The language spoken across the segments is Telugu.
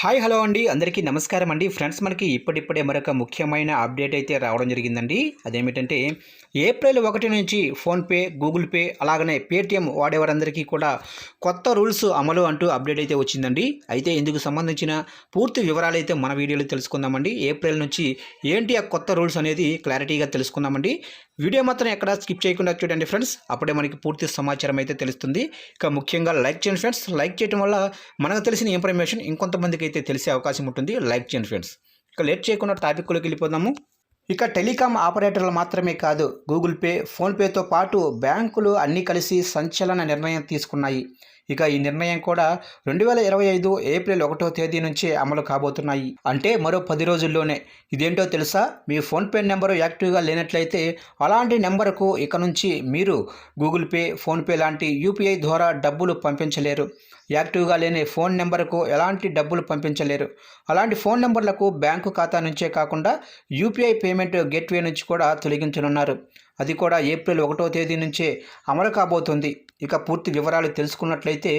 హాయ్ హలో అండి. అందరికీ నమస్కారం అండి. ఫ్రెండ్స్ మనకి ఇప్పటిప్పుడే మరొక ముఖ్యమైన అప్డేట్ అయితే రావడం జరిగిందండి. అదేమిటంటే ఏప్రిల్ ఒకటి నుంచి ఫోన్పే గూగుల్ పే అలాగనే పేటిఎం వాడేవారందరికీ కూడా కొత్త రూల్స్ అమలు అంటూ అప్డేట్ అయితే వచ్చిందండి. అయితే ఇందుకు సంబంధించిన పూర్తి వివరాలు అయితే మన వీడియోలో తెలుసుకుందామండి. ఏప్రిల్ నుంచి ఏంటి ఆ కొత్త రూల్స్ అనేది క్లారిటీగా తెలుసుకుందామండి. వీడియో మాత్రం ఎక్కడ స్కిప్ చేయకుండా చూడండి ఫ్రెండ్స్. అప్పుడే మనకి పూర్తి సమాచారం అయితే తెలుస్తుంది. ఇక ముఖ్యంగా లైక్ చేయండి ఫ్రెండ్స్. లైక్ చేయడం వల్ల మనకు తెలిసిన ఇన్ఫర్మేషన్ ఇంకొంతమందికి అయితే తెలిసే అవకాశం ఉంటుంది లైక్ చేయండి ఫ్రెండ్స్. ఇక లేట్ చేయకుండా టాపిక్లోకి వెళ్ళిపోదాము. ఇక టెలికాం ఆపరేటర్లు మాత్రమే కాదు గూగుల్ పే ఫోన్పేతో పాటు బ్యాంకులు అన్నీ కలిసి సంచలన నిర్ణయం తీసుకున్నాయి. ఇక ఈ నిర్ణయం కూడా రెండు వేల ఇరవై ఐదు ఏప్రిల్ ఒకటో తేదీ నుంచే అమలు కాబోతున్నాయి. అంటే మరో పది రోజుల్లోనే. ఇదేంటో తెలుసా? మీ ఫోన్పే నెంబరు యాక్టివ్గా లేనట్లయితే అలాంటి నెంబర్కు ఇక నుంచి మీరు గూగుల్ పే ఫోన్పే లాంటి యూపీఐ ద్వారా డబ్బులు పంపించలేరు. యాక్టివ్గా లేని ఫోన్ నెంబర్కు ఎలాంటి డబ్బులు పంపించలేరు. అలాంటి ఫోన్ నెంబర్లకు బ్యాంకు ఖాతా నుంచే కాకుండా యూపీఐ పేమెంట్ గేట్వే నుంచి కూడా తొలగించనున్నారు. అది కూడా ఏప్రిల్ ఒకటో తేదీ నుంచే అమలు కాబోతుంది. ఇక పూర్తి వివరాలు తెలుసుకున్నట్లయితే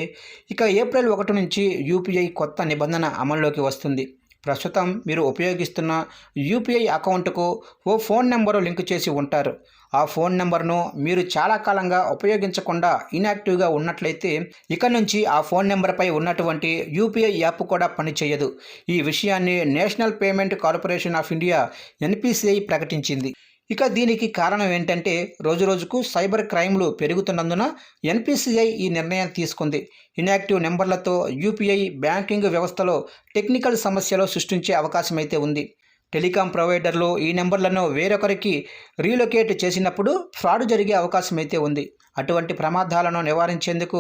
ఇక ఏప్రిల్ ఒకటి నుంచి యూపీఐ కొత్త నిబంధన అమల్లోకి వస్తుంది. ప్రస్తుతం మీరు ఉపయోగిస్తున్న యూపీఐ అకౌంట్కు ఓ ఫోన్ నెంబరు లింక్ చేసి ఉంటారు. ఆ ఫోన్ నెంబర్ను మీరు చాలా కాలంగా ఉపయోగించకుండా ఇన్యాక్టివ్గా ఉన్నట్లయితే ఇక నుంచి ఆ ఫోన్ నెంబర్పై ఉన్నటువంటి యూపీఐ యాప్ కూడా పనిచేయదు. ఈ విషయాన్ని National Payment Corporation of India NPCI ప్రకటించింది. ఇక దీనికి కారణం ఏంటంటే రోజురోజుకు సైబర్ క్రైమ్లు పెరుగుతున్నందున ఎన్పిసిఐ ఈ నిర్ణయం తీసుకుంది. ఇన్యాక్టివ్ నెంబర్లతో యూపీఐ బ్యాంకింగ్ వ్యవస్థలో టెక్నికల్ సమస్యలు సృష్టించే అవకాశమైతే ఉంది. టెలికాం ప్రొవైడర్లు ఈ నెంబర్లను వేరొకరికి రీలొకేట్ చేసినప్పుడు ఫ్రాడ్ జరిగే అవకాశం అయితే ఉంది. అటువంటి ప్రమాదాలను నివారించేందుకు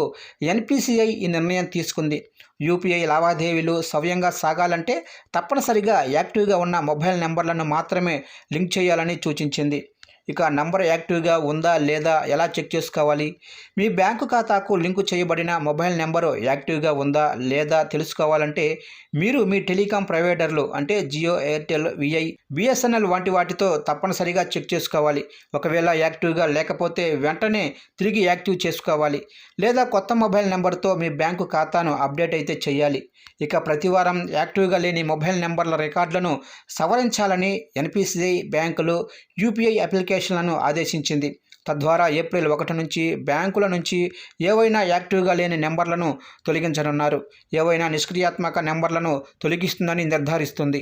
ఎన్పిసిఐ ఈ నిర్ణయం తీసుకుంది. యూపీఐ లావాదేవీలు సవ్యంగా సాగాలంటే తప్పనిసరిగా యాక్టివ్గా ఉన్న మొబైల్ నెంబర్లను మాత్రమే లింక్ చేయాలని సూచించింది. ఇక నంబర్ యాక్టివ్గా ఉందా లేదా ఎలా చెక్ చేసుకోవాలి? మీ బ్యాంకు ఖాతాకు లింకు చేయబడిన మొబైల్ నెంబరు యాక్టివ్గా ఉందా లేదా తెలుసుకోవాలంటే మీరు మీ టెలికాం ప్రొవైడర్లు అంటే జియో ఎయిర్టెల్ విఐ బిఎస్ఎన్ఎల్ వంటి వాటితో తప్పనిసరిగా చెక్ చేసుకోవాలి. ఒకవేళ యాక్టివ్గా లేకపోతే వెంటనే తిరిగి యాక్టివ్ చేసుకోవాలి. లేదా కొత్త మొబైల్ నెంబర్తో మీ బ్యాంకు ఖాతాను అప్డేట్ అయితే చేయాలి. ఇక ప్రతివారం యాక్టివ్గా లేని మొబైల్ నెంబర్ల రికార్డులను సవరించాలని ఎన్పిసిఐ బ్యాంకులు యూపీఐ అప్లికేషన్ అప్లికేషన్లను ఆదేశించింది. తద్వారా ఏప్రిల్ ఒకటి నుంచి బ్యాంకుల నుంచి ఏవైనా యాక్టివ్గా లేని నెంబర్లను తొలగించనున్నారు. ఏవైనా నిష్క్రియాత్మక నెంబర్లను తొలగిస్తుందని నిర్ధారిస్తుంది.